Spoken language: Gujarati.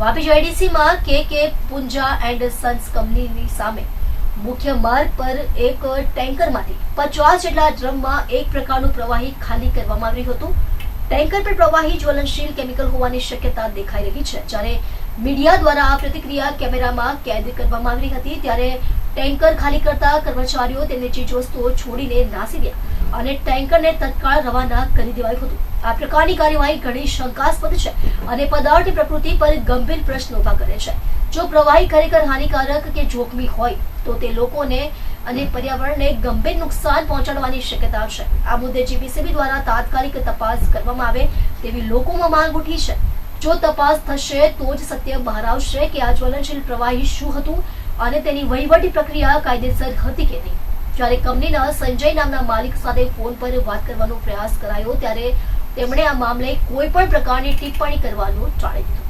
વાપી જીઆઈડીસીમાં કે કે પુંજા એન્ડ સન્સ કંપનીની સામે મુખ્ય માર્ગ પર એક ટેન્કરમાંથી પચાસ જેટલા ડ્રમમાં એક પ્રકારનું પ્રવાહી ખાલી કરવામાં આવ્યું હતું. ટેન્કર પર પ્રવાહી જ્વલનશીલ કેમિકલ હોવાની શક્યતા દેખાઈ રહી છે. જ્યારે મીડિયા દ્વારા આ પ્રતિક્રિયા કેમેરામાં કેદ કરવામાં આવી હતી, ત્યારે ટેન્કર ખાલી કરતા કર્મચારીઓ તેમની ચીજવસ્તુઓ છોડીને નાસી ગયા. અને ટેન્કરને તત્કાળ રવાના કરી દેવાયું હતું. આ પ્રકારની કાર્યવાહી ઘણી શંકાસ્પદ છે અને પદાર્થની પ્રકૃતિ પર ગંભીર પ્રશ્નો ઊભા કરે છે. જો પ્રવાહી ખરેખર હાનિકારક કે જોખમી હોય, તો તે લોકોને અને પર્યાવરણને ગંભીર નુકસાન પહોંચાડવાની શક્યતા છે. આ મુદ્દે જીપીસીબી દ્વારા તાત્કાલિક તપાસ કરવામાં આવે તેવી લોકોમાં માંગ ઉઠી છે. જો તપાસ થશે, તો જ સત્ય બહાર આવશે કે આ જ્વલનશીલ પ્રવાહી શું હતું અને તેની વહીવટી પ્રક્રિયા કાયદેસર હતી કે નહીં. જ્યારે કંપનીના સંજય નામના માલિક સાથે ફોન પર વાત કરવાનો પ્રયાસ કરાયો, ત્યારે તેમણે આ મામલે કોઈ પણ પ્રકારની ટિપ્પણી કરવાનું ટાળી દીધું.